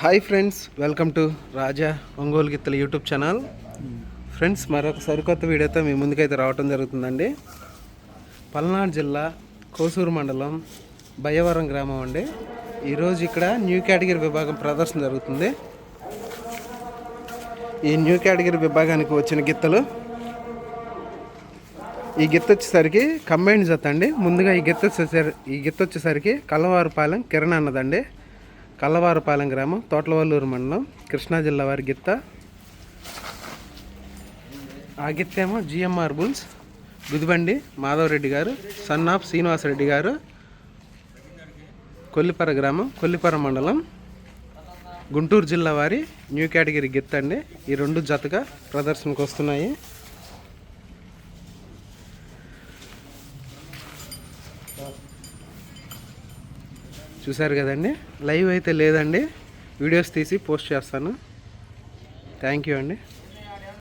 Hi friends welcome to Raja Ongole గిత్తల YouTube channel friends మరొక సరికొత్త వీడియోతో మీ ముందుకైతే రావటం జరుగుతుందండి. పల్నాడు జిల్లా కోసూరు మండలం బయ్యవరం గ్రామం అండి. ఈరోజు ఇక్కడ న్యూ కేటగిరీ విభాగం ప్రదర్శన జరుగుతుంది. ఈ న్యూ కేటగిరీ విభాగానికి వచ్చిన గిత్తలు. ఈ గిత్త వచ్చేసరికి కంబైండ్ జత అండి. ముందుగా ఈ గిత్త వచ్చేసరి ఈ గిత్త వచ్చేసరికి కల్లవారుపాలెం కిరణ్ అన్నదండి. కల్లవారుపాలెం గ్రామం తోటలవల్లూరు మండలం కృష్ణా జిల్లా వారి గిత్త. ఆ గిత్తేమో G M R bulls Gudibandi Madhavareddy గారు సన్ ఆఫ్ శ్రీనివాసరెడ్డి గారు కొల్లిపర గ్రామం కొల్లిపర మండలం గుంటూరు జిల్లా వారి న్యూ కేటగిరీ గిత్త అండి ఈ రెండు జతగా ప్రదర్శనకు వస్తున్నాయి. చూశారు కదండి? లైవ్ అయితే లేదండి. వీడియోస్ తీసి పోస్ట్ చేస్తాను. థ్యాంక్ యూ అండి.